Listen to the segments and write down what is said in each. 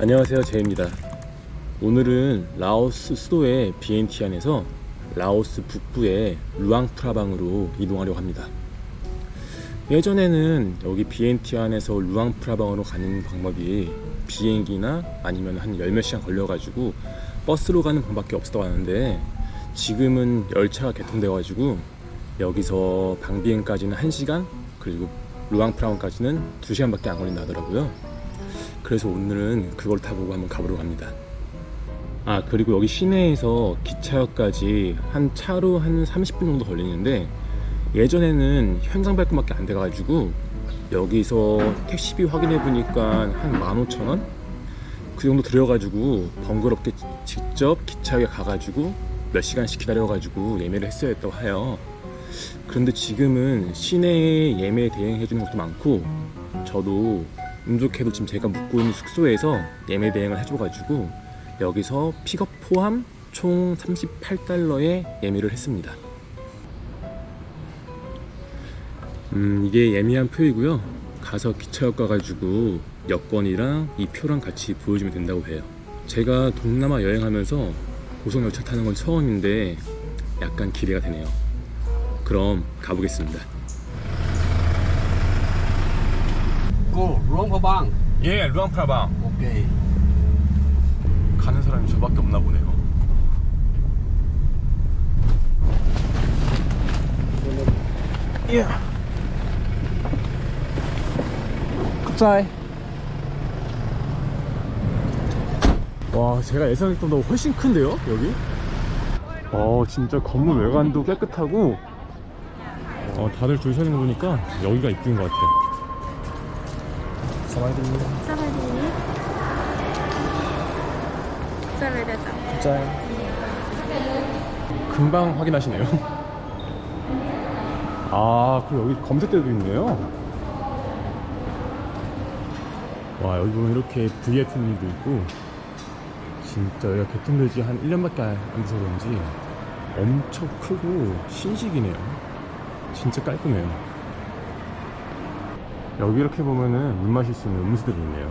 안녕하세요 제입니다. 오늘은 라오스 수도의 비엔티안에서 라오스 북부의 루앙프라방으로 이동하려고 합니다. 예전에는 여기 비엔티안에서 루앙프라방으로 가는 방법이 비행기나 아니면 한 열 몇 시간 걸려가지고 버스로 가는 방법밖에 없었다고 하는데 지금은 열차가 개통돼 가지고 여기서 방비행까지는 1시간 그리고 루앙프라방까지는 2시간밖에 안 걸린다 하더라고요 그래서 오늘은 그걸 타고 한번 가보려고 합니다. 아 그리고 여기 시내에서 기차역까지 한 차로 한 30분 정도 걸리는데 예전에는 현장 발권밖에 안 돼가지고 여기서 택시비 확인해 보니까 한 15,000원? 그 정도 들여가지고 번거롭게 직접 기차역에 가가지고 몇 시간씩 기다려가지고 예매를 했어야 했다고 해요. 그런데 지금은 시내에 예매 대행해 주는 것도 많고 저도 운 좋게도 지금 제가 묵고 있는 숙소에서 예매 대행을 해줘가지고 여기서 픽업 포함 총 38달러에 예매를 했습니다. 음, 이게 예매한 표이고요. 가서 기차역 가가지고 여권이랑 이 표랑 같이 보여주면 된다고 해요. 제가 동남아 여행하면서 고속열차 타는 건 처음인데 약간 기대가 되네요. 그럼 가보겠습니다. Vào bang. 예, 루앙프라방. Ok. 가는 사람이 저밖에 없나 보네요. 예. 갑자기. 와, 제가 예상했던 것보다 훨씬 큰데요, 여기? 어, 진짜 건물 외관도 깨끗하고, 어, 다들 줄 서는 거 보니까 여기가 이쁜 것 같아요. 사마리입니다. 사마리. 국자매대장. 국자. 금방 확인하시네요. 아, 그리고 여기 검색대도 있네요. 와, 여기 보면 이렇게 VF님도 있고, 진짜 여기가 개통돼지 한 1년밖에 안 돼서 그런지 엄청 크고 신식이네요. 진짜 깔끔해요. 여기 이렇게 보면은 물 마실 수 있는 음료수들이 있네요.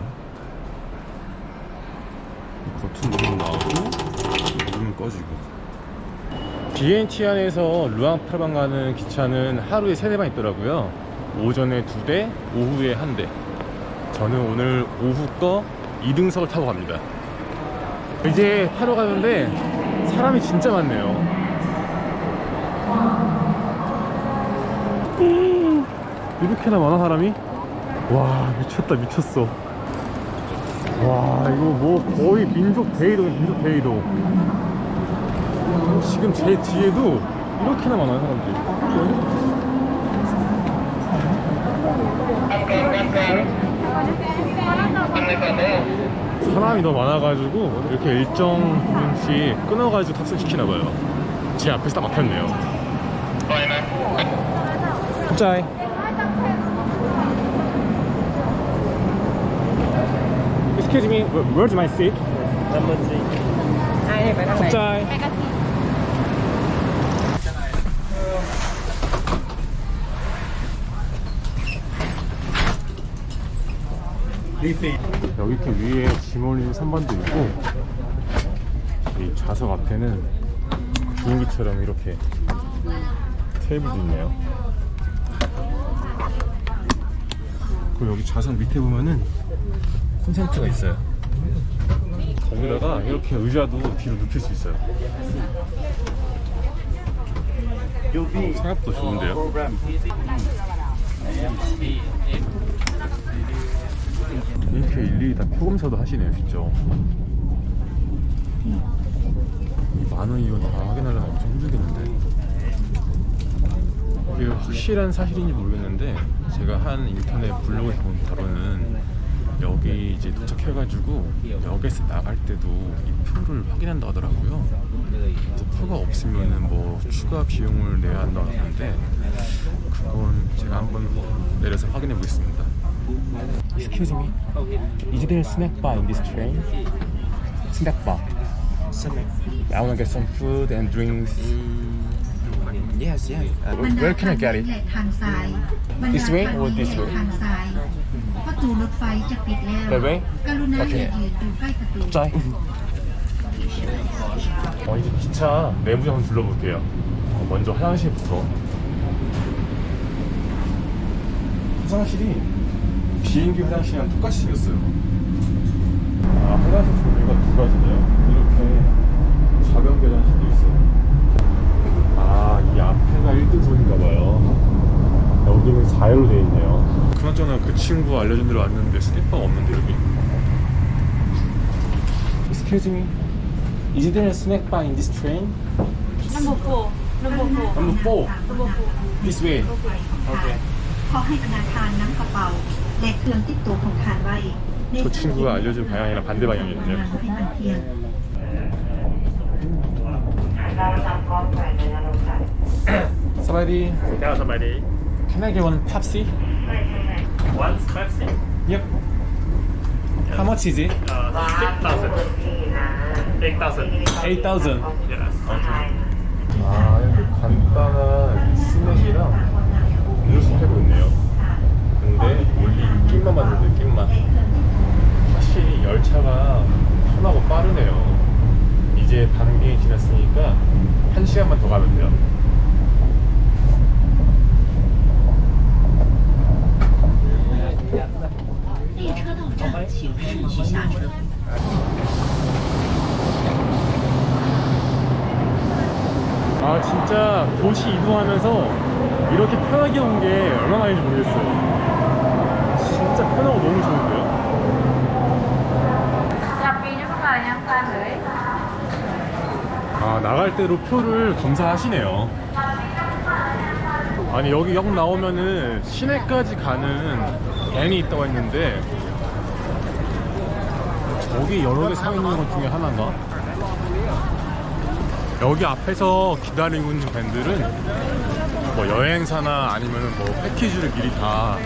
버튼 누르면 나오고 누르면 꺼지고. 비엔티안에서 루앙프라방 가는 기차는 하루에 세대만 있더라고요. 오전에 두대 오후에 한대. 저는 오늘 오후 거 2등석을 타고 갑니다. 이제 타러 가는데 사람이 진짜 많네요. 이렇게나 많아 사람이? 와 미쳤다 미쳤어. 와 이거 뭐 거의 민족 대이동 민족 대이동 지금 제 뒤에도 이렇게나 많아요 사람들이. 사람이 너무 많아가지고 이렇게 일정 부분씩 끊어가지고 탑승시키나봐요. 제 앞에서 딱 막혔네요. 갑자 Excuse me, where's my seat? Number three. 아예 빨간 여기 이렇게 위에 짐 올리는 3번도 있고 이 좌석 앞에는 비행기처럼 이렇게 테이블도 있네요 그리고 여기 좌석 밑에 보면은 콘센트가 있어요 거기다가 이렇게 의자도 뒤로 눕힐 수 있어요 생각보다 좋은데요? 이렇게 일일이 다 표검사도 하시네요, 진짜. 만원 이건 다 확인하려면 엄청 힘들겠는데. 이게 확실한 사실인지 모르겠는데, 제가 한 인터넷 블로그에서 본 바로는 여기 이제 도착해가지고 역에서 나갈 때도 이 표를 확인한다 하더라고요. 그래서 표가 없으면 뭐 추가 비용을 내야 한다 하는데 그건 제가 한번 내려서 확인해 보겠습니다. Excuse me. Is there snack bar in this train? Snack bar. Snack. I want to get some food and drinks. Yes, yes. Where can I get it? This way or this way? ทางซ้ายเพราะจุด รถไฟจะปิดแล้ว เดี๋ยวไว้ กรุณา โอเค อย่ายืนอยู่ใกล้ประตู 짤. 어, 이제 기차 내부 좀 둘러볼게요. 어, 먼저 화장실부터. 화장실이 비행기 화장실이랑 똑같이 생겼어요. 아, 화장실 종류가 두 가지네요. 이렇게 좌변 화장실도 있어요. 아, 이 앞에가 1등석인가봐요. 여기는 4열로 되어 있네요. 그나저나 그 친구 알려준 대로 왔는데 스냅바가 없는데 여기. Excuse me. Is there a snack bar in this train? Number four. Number four. Number four. Number four. This way. Okay. ขอให้พนักงานนำกระเป๋า และเครื่องติดตัวของทานไว้ใน 저 친구가 알려준 방향이랑 반대 ให้ 방향이거든요. มันเพียง Somebody, Chào somebody. can I get one Pepsi? One Pepsi. Yep. How much is it? Uh, six thousand. Eight thousand. 8,000. Yes. 아, 이렇게 간단한 스낵이랑 음료수 팔고 있네요. 근데 원리 느낌만 받는 느낌만. 확실히 열차가 편하고 빠르네요. 이제 반경이 지났으니까 한 시간만 더 가면 돼요. 아 진짜 도시 이동하면서 이렇게 편하게 온 게 얼마나 만인지 모르겠어요. 진짜 편하고 너무 좋은데요? 아 나갈 때로 표를 검사하시네요. 아니 여기 역 나오면은 시내까지 가는 밴이 있다고 했는데 저기 여러 개 서 있는 것 중에 하나인가? 여기 앞에서 기다리고 있는 밴들은 뭐 여행사나 아니면은 뭐 패키지를 미리 다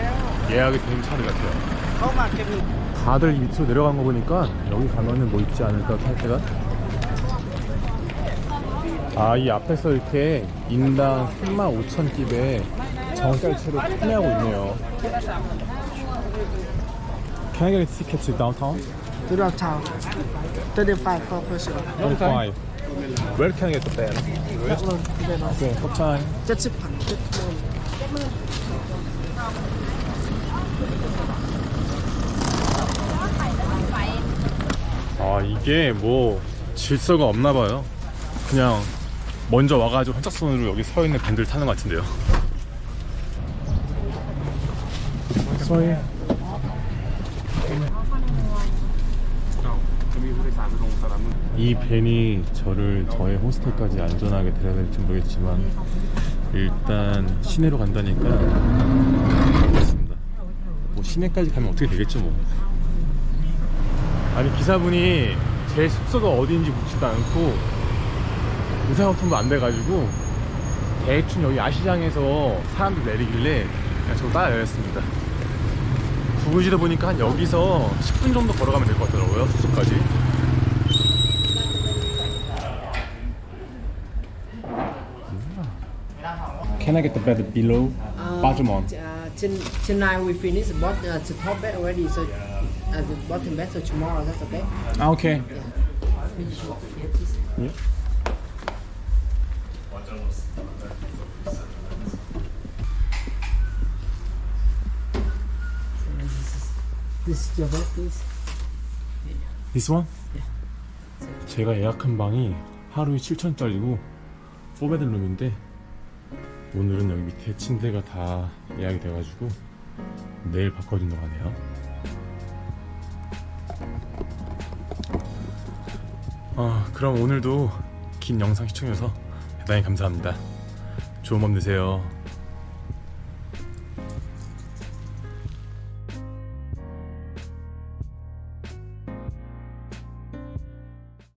예약이 된 차들 같아요. 다들 밑으로 내려간 거 보니까 여기 가면은 뭐 있지 않을까 할 때가 아, 이 앞에서 이렇게 인당 3만 5천 깁에 정찰체로 판매하고 있네요. Can I get a ticket to downtown? To downtown. 35 per person. Okay. Where can I get the band? Okay, what time? 70ผัน70 아, 이게 뭐 질서가 없나 봐요. 그냥 먼저 와가지고 환착선으로 여기 서 있는 밴드를 타는 것 같은데요. Sorry. 이 밴이 저를 저의 호스텔까지 안전하게 데려다 될지 모르겠지만 일단 시내로 간다니까 가겠습니다. 뭐 시내까지 가면 어떻게 되겠죠 뭐. 아니 기사분이 제 숙소가 어디인지 묻지도 않고 의사소통도 안 돼가지고 대충 여기 야시장에서 사람들 내리길래 그냥 저거 따라 내렸습니다. 구글지도 보니까 한 여기서 10분 정도 걸어가면 될 것 같더라고요 숙소까지. Can I get the bed below bottom one? Uh, ten- tonight we finish but uh, the top bed already so uh, the bottom bed so tomorrow that's okay 아 오케이. 예? this is your bed please This one? 제가 예약한 방이 하루에 7천짜리고 4베드룸인데 오늘은 여기 밑에 침대가 다 예약이 돼가지고 내일 바꿔준다고 하네요. 아 그럼 오늘도 긴 영상 시청해서 대단히 감사합니다. 좋은 밤 되세요